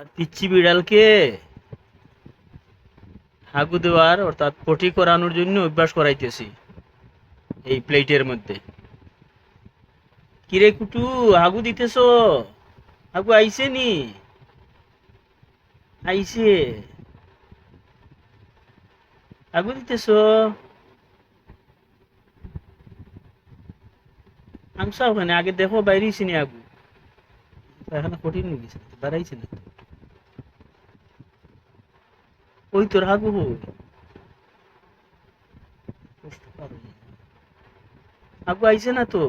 আর পিচ্ছি বিড়ালকে হাগু দেওয়ার, অর্থাৎ পটি করানোর জন্য অভ্যাস করাইতেছি এই প্লেটের মধ্যে। কিরে কুটু, হাগু দিতেছ? হাগু আইছে নি? আইছে। হাগু দিতেছ? আমসা ওখানে, আগে দেখো বাইরেছি নি আগু এখানে কঠিন দাঁড়াইছে না। ওই কষ্ট পারো না। আইছে না তো?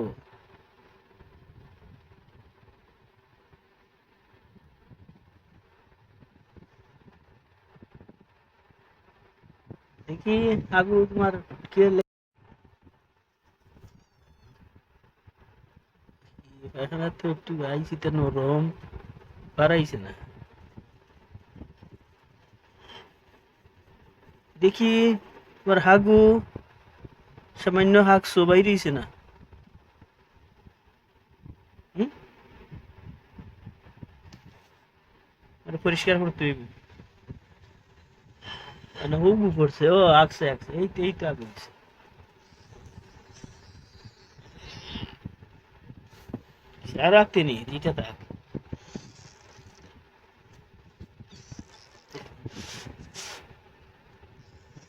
দেখি আগু তোমার কে এখানে তো একটু আইসি তো নরম পারাইছে না। দেখি, তোমার হাগু সামান্য হাগ সবাই রয়েছে না। পরিষ্কার করতে হইব। হুগু পড়ছে ও আগছে আগছে এই তো এই তো আগে আর রাখতে নি এটা থাক